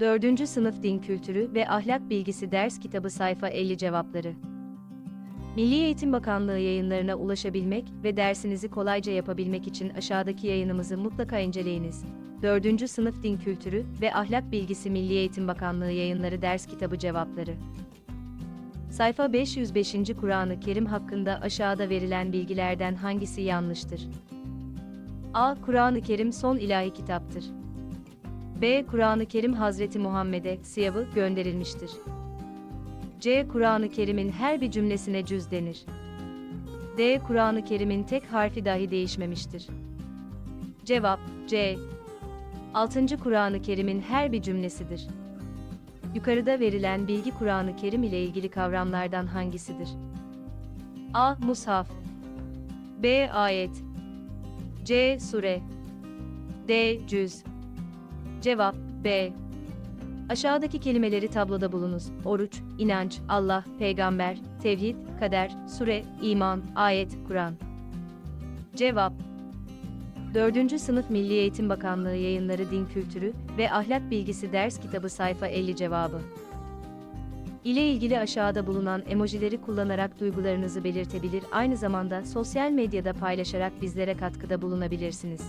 4. Sınıf Din Kültürü ve Ahlak Bilgisi Ders Kitabı Sayfa 50 Cevapları Milli Eğitim Bakanlığı yayınlarına ulaşabilmek ve dersinizi kolayca yapabilmek için aşağıdaki yayınımızı mutlaka inceleyiniz. 4. Sınıf Din Kültürü ve Ahlak Bilgisi Milli Eğitim Bakanlığı yayınları ders kitabı cevapları. Sayfa 505. Kur'an-ı Kerim hakkında aşağıda verilen bilgilerden hangisi yanlıştır? A. Kur'an-ı Kerim son ilahi kitaptır. B. Kur'an-ı Kerim Hazreti Muhammed'e siyavı gönderilmiştir. C. Kur'an-ı Kerim'in her bir cümlesine cüz denir. D. Kur'an-ı Kerim'in tek harfi dahi değişmemiştir. Cevap C. 6. Kur'an-ı Kerim'in her bir cümlesidir. Yukarıda verilen bilgi Kur'an-ı Kerim ile ilgili kavramlardan hangisidir? A. Mushaf B. Ayet C. Sure D. Cüz Cevap B. Aşağıdaki kelimeleri tabloda bulunuz. Oruç, inanç, Allah, peygamber, tevhid, kader, sure, iman, ayet, Kur'an. Cevap 4. Sınıf Milli Eğitim Bakanlığı Yayınları Din Kültürü ve Ahlak Bilgisi Ders Kitabı sayfa 50 cevabı. ile ilgili aşağıda bulunan emojileri kullanarak duygularınızı belirtebilir, aynı zamanda sosyal medyada paylaşarak bizlere katkıda bulunabilirsiniz.